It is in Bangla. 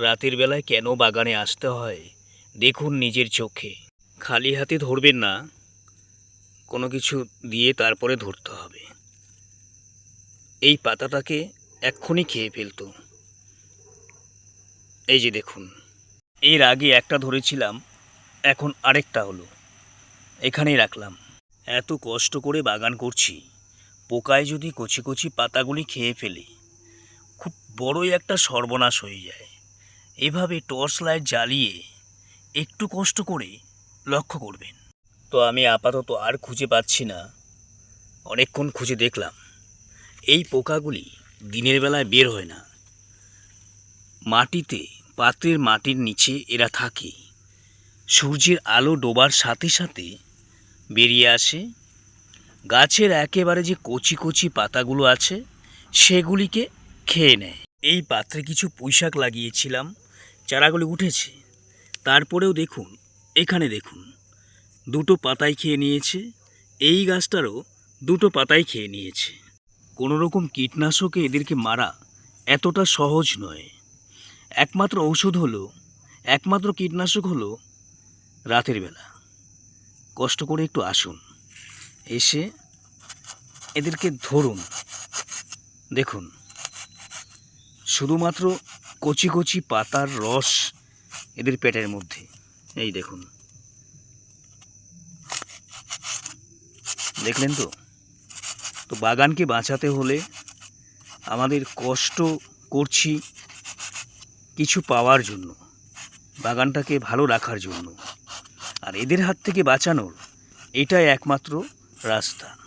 রাতের বেলায় কেন বাগানে আসতে হয়? দেখুন নিজের চোখে। খালি হাতে ধরবেন না। কোনো কিছু দিয়ে তারপরে ধরতে হবে। এই পাতাটাকে এক্ষুনি খেয়ে ফেলতো। এই যে দেখুন। এর আগে একটা ধরেছিলাম, এখন আরেকটা হলো। এখানেই রাখলাম। এত কষ্ট করে বাগান করছি। পোকায় যদি কচি কচি পাতাগুলি খেয়ে ফেলে, খুব বড়ই একটা সর্বনাশ হয়ে যায়। এভাবে টর্চ লাইট জ্বালিয়ে একটু কষ্ট করে লক্ষ্য করবেন। তো আমি আপাতত আর খুঁজে পাচ্ছি না। অনেকক্ষণ খুঁজে দেখলাম, এই পোকাগুলি দিনের বেলায় বের হয় না। মাটিতে, পাত্রের মাটির নিচে এরা থাকে। সূর্যের আলো ডোবার সাথে সাথে বেরিয়ে আসে। গাছের একেবারে যে কচি কচি পাতাগুলো আছে, সেগুলিকে খেয়ে নেয়। এই পাত্রে কিছু পুঁইশাক লাগিয়েছিলাম। চারাগুলি উঠেছে। তারপরেও দেখুন, এখানে দেখুন, দুটো পাতাই খেয়ে নিয়েছে, এই গাছটারও দুটো পাতাই খেয়ে নিয়েছে। কোনো রকম কীটনাশকে এদেরকে মারা এতটা সহজ নয়। একমাত্র ঔষধ হলো, একমাত্র কীটনাশক হলো রাতের বেলা। কষ্ট করে একটু আসুন, এসে এদেরকে ধরুন। দেখুন, শুধুমাত্র কচি কচি পাতার রস এদের পেটের মধ্যে। এই দেখুন। দেখলেন তো? তো বাগানকে বাঁচাতে হলে আমাদের কষ্ট করছি কিছু পাওয়ার জন্য, বাগানটাকে ভালো রাখার জন্য। আর এদের হাত থেকে বাঁচানোর এটাই একমাত্র রাস্তা।